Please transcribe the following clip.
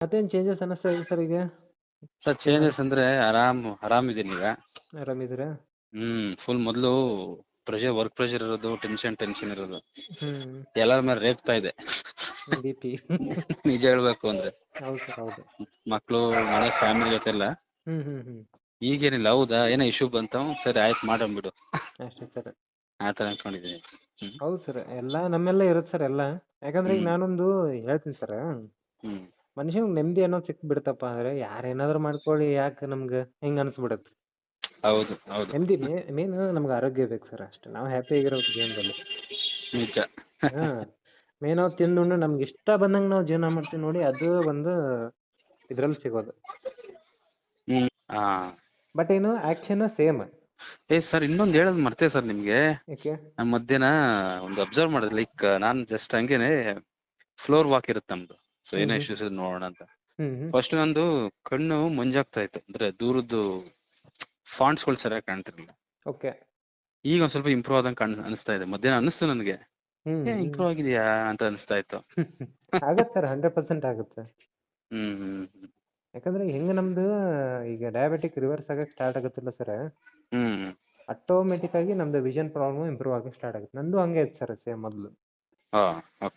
ಮತ್ತೇನ್ ಚೇಂಜಸ್ ಅನಿಸ್ತಾ ಇದೆ ಸರ್ ಈಗ? ಸರ್ ಚೇಂಜಸ್ ಅಂದ್ರೆ ಆರಾಮ್ ಆರಾಮ್ ಇದೀನಿ ಈಗ. ಆರಾಮಿದ್ದೀರಾ ಹ್ಮ್ ಫುಲ್ ಮೊದ್ಲು ಪ್ರೆಷರ್ ವರ್ಕ್ ಪ್ರೆಷರ್ ಇರೋದು ಟೆನ್ಷನ್ ಟೆನ್ಷನ್ ಇರೋದು. ಹ್ಮ್. ಎಲ್ಲರ ಮೇಲೆ ರೇಗ್ತಾ ಇದೆ. ಬಿ ಪಿ ನಿಜ ಹೇಳ್ಬೇಕು ಅಂದ್ರೆ. ಹೌದು ಸರ್ ಹೌದು. ಮಕ್ಳು ಮನೆ ಫ್ಯಾಮಿಲಿ ಜೊತೆ ಎಲ್ಲ ಹ್ಮ್ ಹ್ಮ್ ಹ್ಮ್. ಈಗೇನಿಲ್ಲ ಹೌದಾ? ಏನೋ ಇಶ್ಯೂ ಬಂತ? ಸರಿ ಆಯ್ತು ಮಾಡೋಣ ಬಿಡು. ಅಷ್ಟೇ ಸರ್ ಆತರ ಅನ್ಕೊಂಡಿದೀನಿ ಹೌದ್ ಸರ್ ಎಲ್ಲಾ ನಮ್ಮೆಲ್ಲ ಇರುತ್ತೆ ಸರ್ ಎಲ್ಲ. ಯಾಕಂದ್ರೆ ಈಗ. ನಾನೊಂದು ಹೇಳ್ತೀನಿ ಸರ್ ಹ್ಮ್. ಮನುಷ್ಯಂಗ್ ನೆಮ್ಮದಿ ಅನ್ನೋದು ಸಿಕ್ ಬಿಡ್ತಪ್ಪ ಅಂದ್ರೆ ಏನಾದ್ರೂ ಮಾಡ್ಕೊಳ್ಳಿ ಯಾಕ್ ನಮ್ಗ ಹಿಂಗ ಅನ್ಸ್ಬಿಡತ್. ಹೌದು ಹೌದು. ನೆಮ್ಮದಿ ಮೇನ್ ನಮ್ಗೆ ಆರೋಗ್ಯ ಬೇಕ್ ಸರ್ ಅಷ್ಟೇ. ನಾವು ಹ್ಯಾಪಿ ಆಗಿರೋದ್ ಜೀವನದಲ್ಲಿ. ನಿಜ. ಹಾ ಮೇನ್ ನಾವು ತಿಂದುಂಡು ನಮ್ಗೆ ಇಷ್ಟ ಬಂದಂಗ ನಾವು ಜೀವನ ಮಾಡ್ತೀವಿ ನೋಡಿ ಅದು ಒಂದು ಇದ್ರಲ್ಲಿ ಸಿಗೋದು. ಹ್ಮ್ ಹಾ ಬಟ್ ಏನು ಆಕ್ಷನ್ ಸೇಮ್ ಏ ಸರ್ ಇನ್ನೊಂದ್ ಹೇಳೋದ್ ಮರ್ತೆ ಸರ್ ನಿಮ್ಗೆ. ಯಾಕೆ? ನಾನ್ ಮಧ್ಯಾಹ್ನ ಒಂದು ಅಬ್ಸರ್ವ್ ಮಾಡಿದೆ ಲೈಕ್ ನಾನ್ ಜಸ್ಟ್ ಹಂಗೇನೆ ಫ್ಲೋರ್ ವಾಕ್ ಇರುತ್ತೆ ನಮ್ದು. ಸೊ ಏನೋ ಇಶ್ಯೂಸ್ ಇದೆ ನೋಡೋಣ ಅಂತ. ಫಸ್ಟ್ ನಂದು ಕಣ್ಣು ಮಂಜಾಗ್ತಾ ಇತ್ತು ಅಂದ್ರೆ ದೂರದ್ದು ಫಾಂಟ್ಸ್ಗಳು ಸರಿಯಾಗಿ ಕಾಣ್ತಿರ್ಲಿಲ್ಲ. ಓಕೆ ಈಗ ಒಂದ್ ಸ್ವಲ್ಪ ಇಂಪ್ರೂವ್ ಆದಂಗ್ ಕಾಣ್ ಅನಿಸ್ತಾ ಇದೆ. ಮಧ್ಯಾಹ್ನ ಅನಿಸ್ತು ನನಗೆ. ಇಂಪ್ರೂವ್ ಆಗಿದ್ಯಾ ಅಂತ ಅನಿಸ್ತಾ ಇತ್ತು ಆಗತ್ತೆ ಸರ್ ಹಂಡ್ರೆಡ್ ಪರ್ಸೆಂಟ್ ಆಗುತ್ತೆ. ಹ್ಮ್ ಹ್ಮ್ ಹ್ಮ್. ಯಾಕಂದ್ರೆ ಹೆಂಗ ನಮ್ದು ಈಗ ಡಯಾಬಿಟಿಕ್ ರಿವರ್ಸ್ ಆಗಕ್ಕೆ ಸ್ಟಾರ್ಟ್ ಆಗುತ್ತಿಲ್ಲ ಸರ್ ಹ್ಮ್ ಆಟೋಮೆಟಿಕ್ ಆಗಿ ನಮ್ದು ವಿಷನ್ ಪ್ರಾಬ್ಲಮ್ ಇಂಪ್ರೂವ್ ಆಗಕ್ಕೆ ಸ್ಟಾರ್ಟ್ ಆಗುತ್ತೆ. ನಂದು ಹಂಗೆ ಇತ್ತು ಸರ್ ಸೇಮ್ ಮೊದ್ಲು. ಹಾ ಓಕೆ